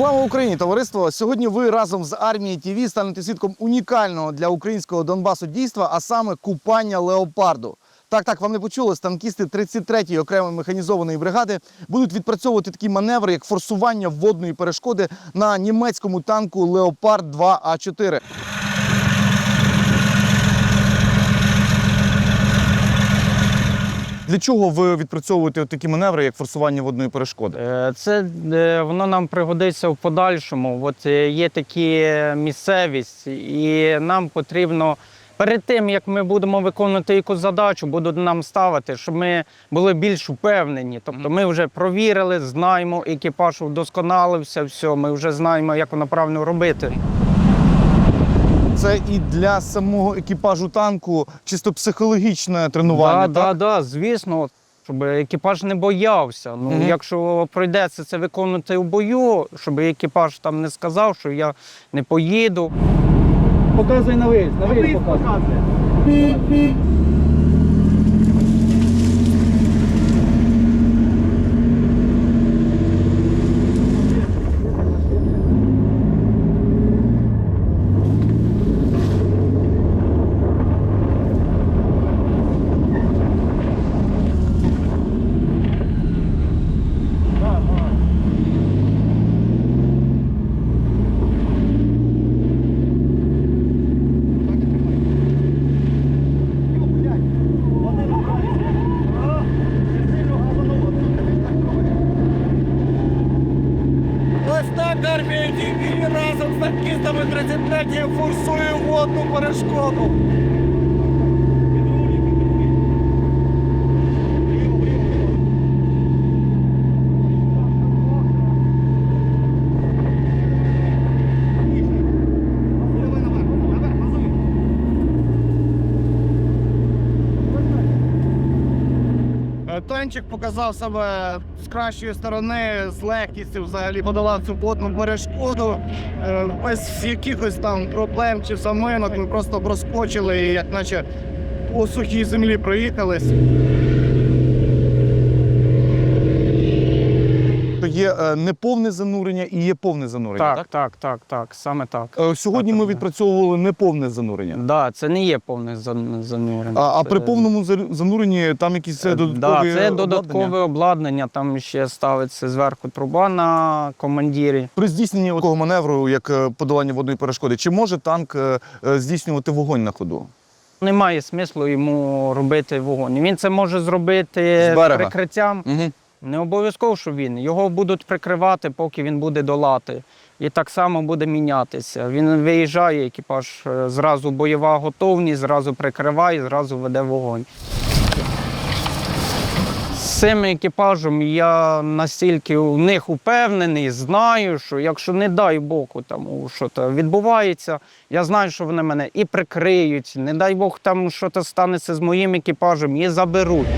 Слава Україні, товариство! Сьогодні ви разом з армією ТІВІ станете свідком унікального для українського Донбасу дійства, а саме купання леопарду. Так, так, вам не почулось, танкісти 33-ї окремої механізованої бригади будуть відпрацьовувати такі маневри, як форсування водної перешкоди на німецькому танку Леопард 2 А4. Для чого ви відпрацьовуєте такі маневри, як форсування водної перешкоди? Е, Це е, воно нам пригодиться в подальшому. От е, є такі місцевість, і нам потрібно перед тим, як ми будемо виконувати якусь задачу, будуть нам ставити, щоб ми були більш впевнені. Тобто ми вже провірили, знаємо, екіпаж вдосконалився, все, ми вже знаємо, як воно правильно робити. Це і для самого екіпажу танку чисто психологічне тренування. Да, так? да, да, звісно, щоб екіпаж не боявся. Ну, Мгм. якщо прийдеться це виконувати у бою, щоб екіпаж там не сказав, що я не поїду. Показуй на виїзд, на виїзд показуй. Ось і разом з танкістами 33 форсує водну перешкоду. Е, показав себе з кращої сторони, з легкістю взагалі подолав цю плотну перешкоду. Е, Без якихось там проблем чи заминок. Ми просто проскочили і як наче по сухій землі проїхались. Є е, неповне занурення і є повне занурення. Так, так, так, так, саме так. Е, Сьогодні Так, ми так. відпрацьовували неповне занурення. Да, це не є повне занурення. А, а при повному зануренні там якісь е, Е, додаткові да, це додаткове обладнання. Там ще ставиться зверху труба на командирі. При здійсненні такого маневру, як подолання водної перешкоди, чи може танк здійснювати вогонь на ходу? Немає смислу йому робити вогонь. Він це може зробити З прикриттям. Угу. Не обов'язково, що він. Його будуть прикривати, поки він буде долати. І так само буде мінятися. Він виїжджає, екіпаж е, зразу бойова готовність, зразу прикриває, зразу веде вогонь. З цим екіпажем я настільки у них упевнений, знаю, що якщо не дай Богу там щось відбувається, я знаю, що вони мене і прикриють, не дай Бог там щось станеться з моїм екіпажем, і заберуть.